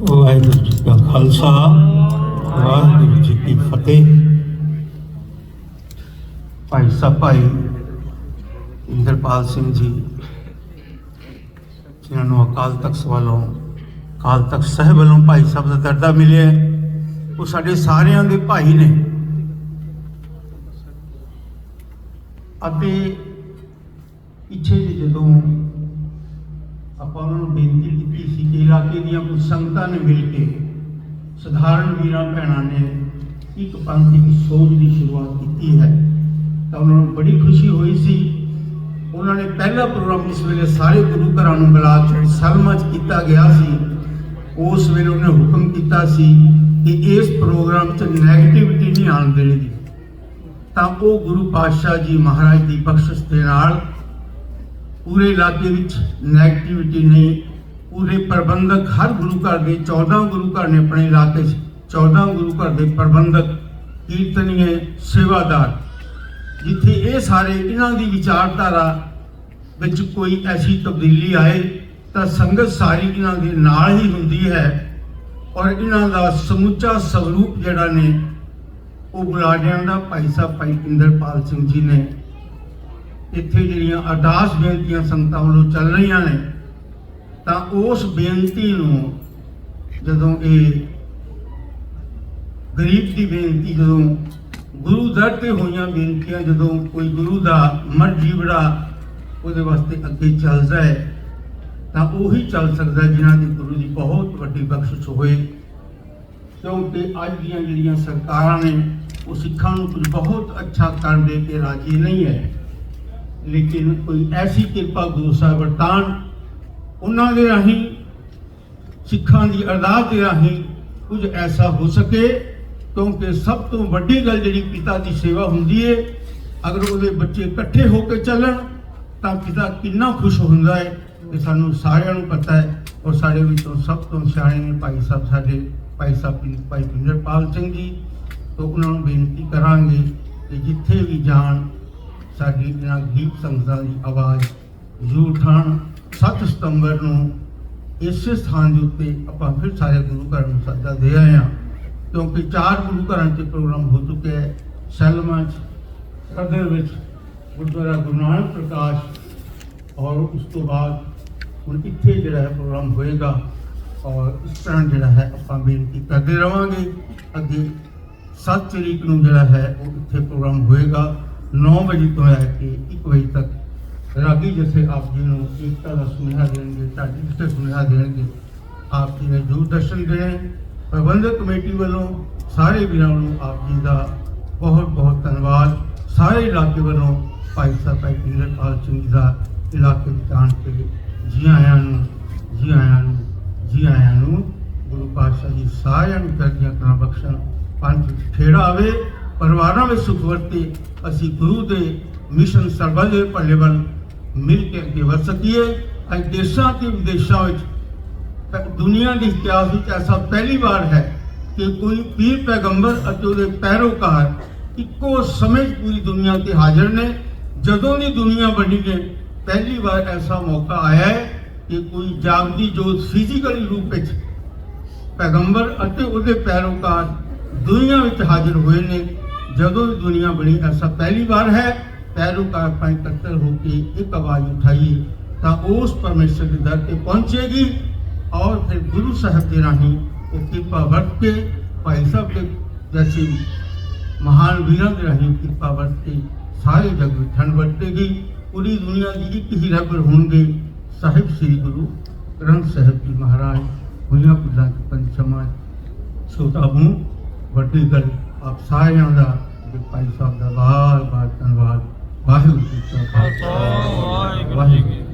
ਵਾਹਿਗੁਰੂ ਜੀ ਕਾ ਖਾਲਸਾ, ਵਾਹਿਗੁਰੂ ਜੀ ਕੀ ਫਤਿਹ। ਭਾਈ ਸਾਹਿਬ, ਭਾਈ ਇੰਦਰਪਾਲ ਸਿੰਘ ਜੀ, ਜਿਨ੍ਹਾਂ ਨੂੰ ਅਕਾਲ ਤਖਤ ਵੱਲੋਂ, ਅਕਾਲ ਤਖਤ ਸਾਹਿਬ ਵੱਲੋਂ ਭਾਈ ਸਾਹਿਬ ਦਾ ਦਰਜਾ ਮਿਲਿਆ ਉਹ ਸਾਡੇ ਸਾਰਿਆਂ ਦੇ ਭਾਈ ਨੇ। ਅਤੇ ਪਿੱਛੇ ਜਦੋਂ ਆਪਾਂ ਉਹਨਾਂ ਨੂੰ ਬੇਨਤੀ ਕੀਤੀ ਸੀ ਕਿ ਇਲਾਕੇ ਦੀਆਂ ਕੁਝ ਸੰਗਤਾਂ ਨੇ ਮਿਲ ਕੇ ਸਧਾਰਨ ਵੀਰਾਂ ਭੈਣਾਂ ਨੇ ਇੱਕ ਪੰਥ ਦੀ ਸੋਚ ਦੀ ਸ਼ੁਰੂਆਤ ਕੀਤੀ ਹੈ ਤਾਂ ਉਹਨਾਂ ਨੂੰ ਬੜੀ ਖੁਸ਼ੀ ਹੋਈ ਸੀ ਉਹਨਾਂ ਨੇ ਪਹਿਲਾ ਪ੍ਰੋਗਰਾਮ ਇਸ ਵੇਲੇ ਸਾਰੇ ਗੁਰੂ ਘਰਾਂ ਨੂੰ ਮਿਲਾ ਕੇ ਸਲਮਾ 'ਚ ਕੀਤਾ ਗਿਆ ਸੀ, ਉਸ ਵੇਲੇ ਉਹਨੇ ਹੁਕਮ ਕੀਤਾ ਸੀ ਕਿ ਇਸ ਪ੍ਰੋਗਰਾਮ 'ਚ ਨੈਗੇਟਿਵਿਟੀ ਨਹੀਂ ਆਉਣ ਦੇਣੀ ਗੀ। ਤਾਂ ਉਹ ਗੁਰੂ ਪਾਤਸ਼ਾਹ ਜੀ ਮਹਾਰਾਜ ਦੀ ਬਖਸ਼ਿਸ਼ ਦੇ ਨਾਲ ਪੂਰੇ ਇਲਾਕੇ ਵਿੱਚ ਨੈਗੇਟਿਵਿਟੀ ਨਹੀਂ, ਪੂਰੇ ਪ੍ਰਬੰਧਕ ਹਰ ਗੁਰੂ ਘਰ ਦੇ 14 ਗੁਰੂ ਘਰ ਨੇ ਆਪਣੇ ਇਲਾਕੇ 'ਚ 14 ਗੁਰੂ ਘਰ ਦੇ ਪ੍ਰਬੰਧਕ, ਕੀਰਤਨੀਏ, ਸੇਵਾਦਾਰ। ਜਿੱਥੇ ਇਹ ਸਾਰੇ ਇਹਨਾਂ ਦੀ ਵਿਚਾਰਧਾਰਾ ਵਿੱਚ ਕੋਈ ਐਸੀ ਤਬਦੀਲੀ ਆਏ, ਤਾਂ ਸੰਗਤ ਸਾਰੀ ਇਹਨਾਂ ਦੇ ਨਾਲ ਹੀ ਹੁੰਦੀ ਹੈ ਔਰ ਇਹਨਾਂ ਦਾ ਸਮੁੱਚਾ ਸਰੂਪ ਜਿਹੜਾ ਨੇ, ਉਹ ਬੁਲਾਡਿਆਂ ਦਾ ਭਾਈ ਸਾਹਿਬ ਭਾਈ ਇੰਦਰਪਾਲ ਸਿੰਘ ਜੀ ਨੇ ਇੱਥੇ ਜਿਹੜੀਆਂ ਅਰਦਾਸ ਬੇਨਤੀਆਂ ਸੰਗਤਾਂ ਵੱਲੋਂ ਚੱਲ ਰਹੀਆਂ ਨੇ, ਤਾਂ ਉਸ ਬੇਨਤੀ ਨੂੰ ਜਦੋਂ ਇਹ ਗਰੀਬ ਦੀ ਬੇਨਤੀ, ਜਦੋਂ ਗੁਰੂ ਦਰ ਤੇ ਹੋਈਆਂ ਬੇਨਤੀਆਂ, ਜਦੋਂ ਕੋਈ ਗੁਰੂ ਦਾ ਮਰ ਜੀਵੜਾ ਉਹਦੇ ਵਾਸਤੇ ਅੱਗੇ ਚੱਲਦਾ ਹੈ, ਤਾਂ ਉਹੀ ਚੱਲ ਸਕਦਾ ਜਿਨ੍ਹਾਂ ਦੀ ਗੁਰੂ ਦੀ ਬਹੁਤ ਵੱਡੀ ਬਖਸ਼ਿਸ਼ ਹੋਏ। ਕਿਉਂਕਿ ਅੱਜ ਦੀਆਂ ਜਿਹੜੀਆਂ ਸਰਕਾਰਾਂ ਨੇ, ਉਹ ਸਿੱਖਾਂ ਨੂੰ ਕੁਝ ਬਹੁਤ ਅੱਛਾ ਕਰਨ ਦੇ ਕੇ ਰਾਜੀ ਨਹੀਂ ਹੈ। ਲੇਕਿਨ ਕੋਈ ਐਸੀ ਕਿਰਪਾ ਗੁਰੂ ਸਾਹਿਬ ਵਰਤਾਨ ਉਹਨਾਂ ਦੇ ਰਾਹੀਂ, ਸਿੱਖਾਂ ਦੀ ਅਰਦਾਸ ਦੇ ਰਾਹੀਂ ਕੁਝ ਐਸਾ ਹੋ ਸਕੇ, ਕਿਉਂਕਿ ਸਭ ਤੋਂ ਵੱਡੀ ਗੱਲ ਜਿਹੜੀ ਪਿਤਾ ਦੀ ਸੇਵਾ ਹੁੰਦੀ ਹੈ ਅਗਰ ਉਹਦੇ ਬੱਚੇ ਇਕੱਠੇ ਹੋ ਕੇ ਚੱਲਣ, ਤਾਂ ਪਿਤਾ ਕਿੰਨਾ ਖੁਸ਼ ਹੁੰਦਾ ਹੈ ਇਹ ਸਾਨੂੰ ਸਾਰਿਆਂ ਨੂੰ ਪਤਾ ਹੈ ਔਰ ਸਾਡੇ ਵਿੱਚੋਂ ਸਭ ਤੋਂ ਸਿਆਣੇ ਨੇ ਭਾਈ ਸਾਹਿਬ, ਸਾਡੇ ਭਾਈ ਸਾਹਿਬ ਭਾਈ ਪਿੰਦਰਪਾਲ ਸਿੰਘ ਜੀ, ਤੋਂ ਉਹਨਾਂ ਨੂੰ ਬੇਨਤੀ ਕਰਾਂਗੇ ਕਿ ਜਿੱਥੇ ਵੀ ਜਾਣ ਸਾਡੀ ਇਹਨਾਂ ਗੀਤ ਸੰਗਤਾਂ ਦੀ ਆਵਾਜ਼ ਜ਼ਰੂਰ ਉਠਾਉਣ। 7 ਸਤੰਬਰ ਨੂੰ ਇਸੇ ਸਥਾਨ ਦੇ ਉੱਤੇ ਆਪਾਂ ਫਿਰ ਸਾਰੇ ਗੁਰੂ ਘਰਾਂ ਨੂੰ ਸੱਦਾ ਦੇ ਆਏ ਹਾਂ, ਕਿਉਂਕਿ ਚਾਰ ਗੁਰੂ ਘਰਾਂ 'ਚ ਪ੍ਰੋਗਰਾਮ ਹੋ ਚੁੱਕਿਆ ਹੈ। ਸੈਲਮਾਂ 'ਚ ਕਦਰ ਵਿੱਚ, ਗੁਰਦੁਆਰਾ ਗੁਰੂ ਨਾਨਕ ਪ੍ਰਕਾਸ਼ ਔਰ ਉਸ ਤੋਂ ਬਾਅਦ ਹੁਣ ਇੱਥੇ ਜਿਹੜਾ ਹੈ ਪ੍ਰੋਗਰਾਮ ਹੋਏਗਾ ਔਰ ਇਸ ਤਰ੍ਹਾਂ ਜਿਹੜਾ ਹੈ ਆਪਾਂ ਬੇਨਤੀ ਕਰਦੇ ਰਵਾਂਗੇ। ਅੱਗੇ 7 ਤਰੀਕ ਨੂੰ ਜਿਹੜਾ ਹੈ ਉਹ ਇੱਥੇ ਪ੍ਰੋਗਰਾਮ ਹੋਏਗਾ। 9 ਵਜੇ ਤੋਂ ਲੈ ਕੇ 1 ਵਜੇ ਤੱਕ ਰਾਗੀ ਜਥੇ ਆਪ ਜੀ ਨੂੰ ਏਕਤਾ ਦਾ ਸੁਨੇਹਾ ਦੇਣਗੇ ਢਾਡੀ ਜਿੱਥੇ ਸੁਨੇਹਾ ਦੇਣਗੇ। ਆਪ ਜੀ ਨੇ ਜਰੂਰ ਦਰਸ਼ਨ ਦੇਣੇ ਪ੍ਰਬੰਧਕ ਕਮੇਟੀ ਵੱਲੋਂ ਸਾਰੇ ਵੀਰਾਂ ਨੂੰ ਆਪ ਜੀ ਦਾ ਬਹੁਤ ਬਹੁਤ ਧੰਨਵਾਦ। ਸਾਰੇ ਇਲਾਕੇ ਵੱਲੋਂ ਭਾਈ ਸਾਹਿਬ, ਭਾਈ ਪਿੰਦਰਪਾਲ ਸਿੰਘ ਜੀ ਦਾ ਇਲਾਕੇ ਵਿੱਚ ਆਉਣ ਤੇ ਜੀ ਆਇਆਂ ਨੂੰ, ਜੀ ਆਇਆਂ ਨੂੰ, ਜੀ ਆਇਆਂ ਨੂੰ ਗੁਰੂ ਪਾਤਸ਼ਾਹ ਜੀ ਸਾਰਿਆਂ ਨੂੰ ਕਰਦੀਆਂ ਕਰਾਂ ਬਖਸ਼ਣ ਪੰਥ ਵਿੱਚ ਖੇੜਾ ਆਵੇ। ਪਰਿਵਾਰਾਂ ਵਿੱਚ ਸੁਖ ਵਰਤੇ ਅਸੀਂ ਗੁਰੂ ਦੇ ਮਿਸ਼ਨ ਸਰਬੱਤ ਦੇ ਵੱਲ ਮਿਲ ਕੇ ਅੱਗੇ ਵਧ ਸਕੀਏ। ਅੱਜ ਦੇਸ਼ਾਂ ਤੇ ਵਿਦੇਸ਼ਾਂ ਵਿੱਚ ਦੁਨੀਆ ਦੇ ਇਤਿਹਾਸ ਵਿੱਚ ਐਸਾ ਪਹਿਲੀ ਵਾਰ ਹੈ ਕਿ ਕੋਈ ਪੀਰ ਪੈਗੰਬਰ ਅਤੇ ਉਹਦੇ ਪੈਰੋਕਾਰ ਇੱਕੋ ਸਮੇਂ 'ਚ ਪੂਰੀ ਦੁਨੀਆ ਤੇ ਹਾਜ਼ਰ ਨੇ। ਜਦੋਂ ਦੀ ਦੁਨੀਆ ਬਣੀ ਹੈ ਪਹਿਲੀ ਵਾਰ ਐਸਾ ਮੌਕਾ ਆਇਆ ਹੈ ਕਿ ਕੋਈ ਜਾਗਦੀ ਜੋਤ ਫਿਜ਼ੀਕਲੀ ਰੂਪ ਵਿੱਚ ਪੈਗੰਬਰ ਅਤੇ ਉਹਦੇ ਪੈਰੋਕਾਰ ਦੁਨੀਆ ਵਿੱਚ ਹਾਜ਼ਰ ਹੋਏ ਨੇ। ਜਦੋਂ ਦੀ ਦੁਨੀਆ ਬਣੀ ਐਸਾ ਪਹਿਲੀ ਵਾਰ ਹੈ ਪੈਰੋਕਾਰ ਆਪਾਂ ਇਕੱਤਰ ਹੋ ਕੇ ਇੱਕ ਆਵਾਜ਼ ਉਠਾਈਏ ਤਾਂ ਉਸ ਪਰਮੇਸ਼ਰ ਦੇ ਦਰ ਤੇ ਪਹੁੰਚੇਗੀ ਔਰ ਫਿਰ ਗੁਰੂ ਸਾਹਿਬ ਦੇ ਰਾਹੀਂ ਉਹ ਕਿਰਪਾ ਵਰਤ ਕੇ ਭਾਈ ਸਾਹਿਬ ਦੇ ਜੈਸੇ ਮਹਾਨ ਵੀਰਾਂ ਦੇ ਰਾਹੀਂ ਕਿਰਪਾ ਵਰਤ ਕੇ ਸਾਰੇ ਜਗ ਵਿੱਚ ਠੰਡ ਵਰਤੇਗੀ ਪੂਰੀ ਦੁਨੀਆ ਦੀ ਇੱਕ ਹੀ ਰਹਿਬਰ ਹੋਣਗੇ ਸਾਹਿਬ ਸ੍ਰੀ ਗੁਰੂ ਗ੍ਰੰਥ ਸਾਹਿਬ ਜੀ ਮਹਾਰਾਜ ਹੋਈਆਂ ਪੁੱਲਾਂ ਚ ਪੰਜ ਸਮਾਜ ਛੋਟਾ ਮੂੰਹ ਵੱਡੀ ਗੱਲ ਆਪ ਸਾਰਿਆਂ ਦਾ ਭਾਈ ਸਾਹਿਬ ਦਾ ਬਾਰ ਬਾਰ ਧੰਨਵਾਦ। ਵਾਹਿਗੁਰੂ ਜੀ ਕਾ ਖਾਲਸਾ। ਵਾਹਿਗੁਰੂ